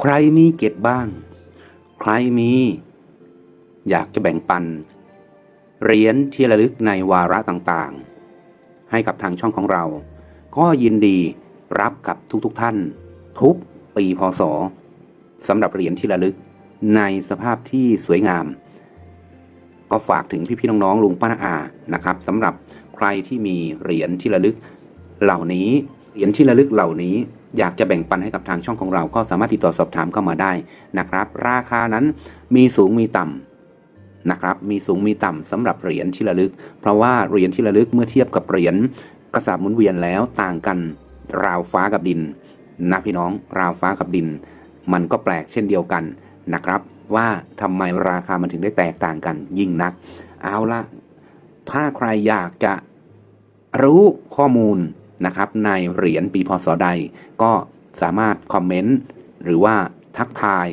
ใครมีเก็ดบ้าง ใครมี อยากจะแบ่งปันเหรียญที่ระลึกในวาระต่างๆ ให้กับทางช่องของเรา ก็ยินดีรับกับทุกๆทท่าน ทุกปีพศสำหรับเหรียญที่ระลึกในสภาพที่สวยงาม ก็ฝากถึงพี่ๆน้องๆลุงป้าอานะครับสำหรับใครที่มีเหรียญที่ระลึกเหล่านี้ รียญที่ระลึกเหล่านี้ อยากจะแบ่งปันให้กับทางช่องของเรา ก็สามารถติดต่อสอบถามเข้ามาได้นะครับ ราคานั้นมีสูงมีต่ำนะครับ มีสูงมีต่ำสำหรับเหรียญที่ระลึก เพราะว่าเหรียญที่ระลึกเมื่อเทียบกับเหรียญกระสาบหมุนเวียนแล้วต่างกันราวฟ้ากับดินนะพี่น้องราวฟ้ากับดิน มันก็แปลกเช่นเดียวกันนะครับ ว่าทำไมราคามันถึงได้แตกต่างกันยิ่งนัก เอาละถ้าใครอยากจะรู้ข้อมูล นะครับในเหรียญปีพศใด ก็สามารถคอมเมนต์หรือว่าทักทาย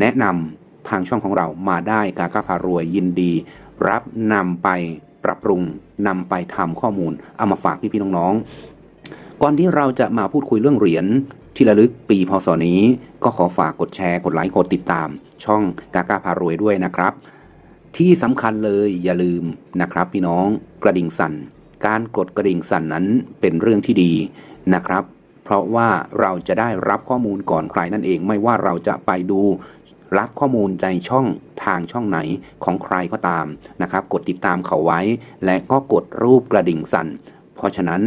แนะนำทางช่องของเรามาได้กากาพารวยยินดี รับนำไปปรับปรุงนำไปทำข้อมูลเอามาฝากพี่ๆน้องๆก่อนที่เราจะมาพูดคุยเรื่องเหรียญที่ระลึกปีพศนี้ ก็ขอฝากกดแชร์กดไลค์กดติดตาม ช่องกากาพารวยด้วยนะครับ ที่สำคัญเลยอย่าลืมนะครับ พี่น้องกระดิ่งสั่น การกดกระดิ่งสั่นนั้นเป็นเรื่องที่ดีนะครับ เพราะว่าเราจะได้รับข้อมูลก่อนใครนั่นเอง ไม่ว่าเราจะไปดูรับข้อมูลในช่องทางช่องไหนของใครก็ตามนะครับ กดติดตามเขาไว้ และก็กดรูปกระดิ่งสั่น เพราะฉะนั้น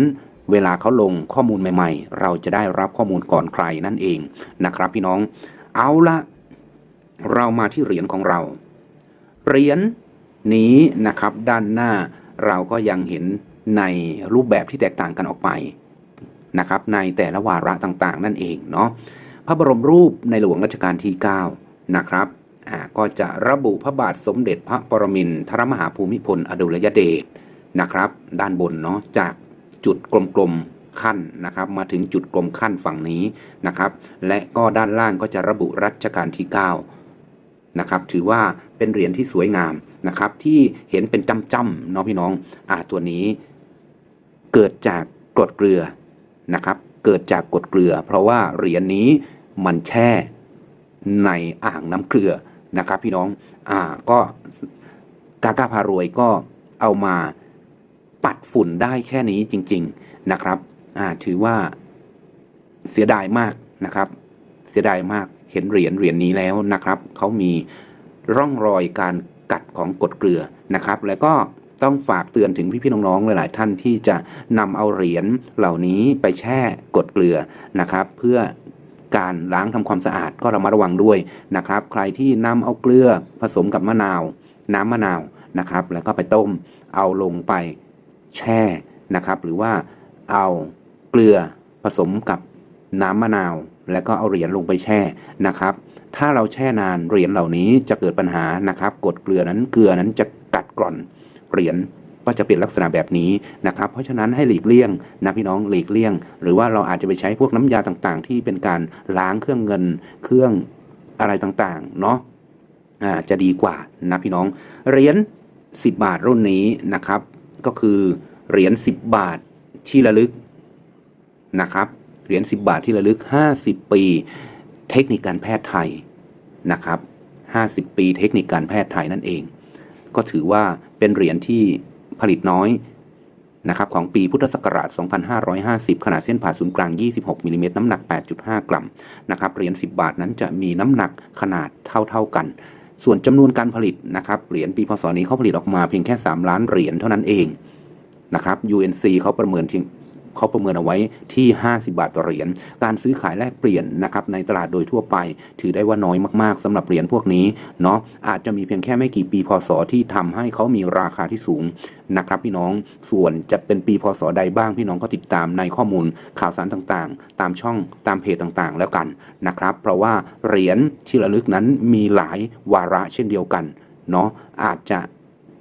เวลาเขาลงข้อมูลใหม่ๆ เราจะได้รับข้อมูลก่อนใครนั่นเองนะครับพี่น้องเอาละเรามาที่เหรียญของเรา เหรียญนี้นะครับด้านหน้าเราก็ยังเห็น ในรูปแบบที่แตกต่างกันออกไปนะครับในแต่ละวาระต่างๆ นั่นเองเนาะพระบรมรูปในหลวงรัชกาลที่ 9 นะครับก็จะระบุพระบาทสมเด็จพระปรมินทรมหาภูมิพลอดุลยเดชนะครับ ด้านบนเนาะจากจุดกลมๆขั้นนะครับมาถึงจุดกลมขั้นฝั่งนี้นะครับ และก็ด้านล่างก็จะระบุรัชกาลที่ 9 นะครับ ถือว่าเป็นเหรียญที่สวยงามนะครับ ที่เห็นเป็นจ้ำๆเนาะพี่น้องอ่าตัวนี้ เกิดจากกรดเกลือนะครับ เกิดจากกรดเกลือ เพราะว่าเหรียญนี้มันแช่ในอ่างน้ำเกลือนะครับพี่น้องอ่าก็กากาพารวยก็เอามาปัดฝุ่นได้แค่นี้จริง ๆนะครับอ่าถือว่าเสียดายมากนะครับ เสียดายมากเห็นเหรียญเหรียญนี้แล้วนะครับเขามีร่องรอยการกัดของกรดเกลือนะครับ แล้วก็ ต้องฝากเตือนถึงพี่ๆน้องๆหลายๆท่านที่จะนำเอาเหรียญเหล่านี้ไปแช่กดเกลือนะครับ เพื่อการล้างทำความสะอาดก็ระมัดระวังด้วยนะครับ ใครที่นำเอาเกลือผสมกับมะนาว น้ำมะนาวนะครับ แล้วก็ไปต้มเอาลงไปแช่นะครับ หรือว่าเอาเกลือผสมกับน้ำมะนาว แล้วก็เอาเหรียญลงไปแช่นะครับ ถ้าเราแช่นานเหรียญเหล่านี้จะเกิดปัญหานะครับ กดเกลือนั้นเกลือนั้นจะกัดกร่อน เหรียญก็จะเป็นลักษณะแบบนี้นะครับเพราะฉะนั้นให้หลีกเลี่ยงนะพี่น้องหลีกเลี่ยง หรือว่าเราอาจจะไปใช้พวกน้ำยาต่างๆ ที่เป็นการล้างเครื่องเงินเครื่องอะไรต่างๆเนาะอาจะดีกว่านะพี่น้องเหรียญ10 บาทรุ่นนี้นะครับ ก็คือเหรียญ10 บาทที่ระลึกนะครับเหรียญ10 บาทที่ระลึก 50 ปี เทคนิคการแพทย์ไทยนะครับ 50 ปีเทคนิคการแพทย์ไทยนั่นเอง ก็ถือว่าเป็นเหรียญที่ผลิตน้อยนะครับของปีพุทธศักราช 2550 ขนาดเส้นผ่าศูนย์กลาง 26มิลลิเมตรน้ำหนัก 8.5 กรัมนะครับเหรียญ 10 บาทนั้นจะมีน้ำหนักขนาดเท่า ๆกัน ส่วนจำนวนการผลิตนะครับเหรียญปีพศนี้เขาผลิตออกมาเพียงแค่ 3 ล้านเหรียญเท่านั้นเองนะครับ UNC เขาประเมินที่ เขาประเมินเอาไว้ที่ 50 บาทต่อเหรียญ การซื้อขายแลกเปลี่ยนนะครับในตลาดโดยทั่วไป ถือได้ว่าน้อยมากๆสำหรับเหรียญพวกนี้เนาะอาจจะมีเพียงแค่ไม่กี่ปีพศที่ทำให้เขามีราคาที่สูงนะครับพี่น้องส่วนจะเป็นปีพศใดบ้างพี่น้องก็ติดตามในข้อมูลข่าวสารต่างๆ ตามช่องตามเพจต่างๆ แล้วกันนะครับ เพราะว่าเหรียญที่ระลึกนั้นมีหลายวาระเช่นเดียวกันเนาะอาจจะ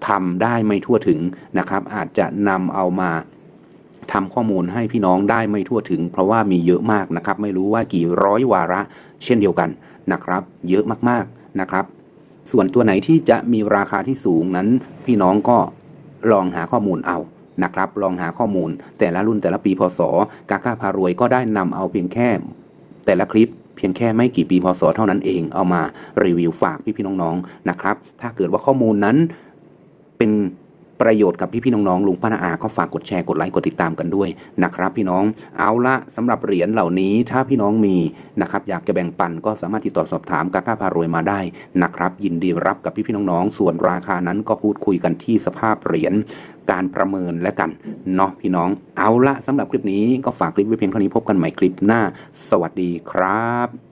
ทำได้ไม่ทั่วถึงนะครับ อาจจะนำเอามา ทำข้อมูลให้พี่น้องได้ไม่ทั่วถึง เพราะว่ามีเยอะมากนะครับ ไม่รู้ว่ากี่ร้อยวาระ เช่นเดียวกันนะครับ เยอะมากๆนะครับ ส่วนตัวไหนที่จะมีราคาที่สูงนั้น พี่น้องก็ลองหาข้อมูลเอานะครับ ลองหาข้อมูล แต่ละรุ่นแต่ละปีพศกาก้าพารวยก็ได้นำเอาเพียงแค่ แต่ละคลิปเพียงแค่ไม่กี่ปีพศเท่านั้นเองเอามารีวิวฝากพี่ๆน้องๆนะครับ ถ้าเกิดว่าข้อมูลนั้นเป็น ประโยชน์กับพี่ๆน้องๆลุงป้านาอาก็ฝากกดแชร์กดไลค์กดติดตามกันด้วยนะครับ พี่น้องเอาละสำหรับเหรียญเหล่านี้ถ้าพี่น้องมีนะครับอยากจะแบ่งปันก็สามารถติดต่อสอบถามกาก้าพารวยมาได้นะครับ ยินดีรับกับพี่ๆน้องๆส่วนราคานั้นก็พูดคุยกันที่สภาพเหรียญการประเมินและกันเนาะพี่น้องเอาละสำหรับคลิปนี้ก็ฝากคลิปไว้เพียงเท่านี้พบกันใหม่คลิปหน้า สวัสดีครับ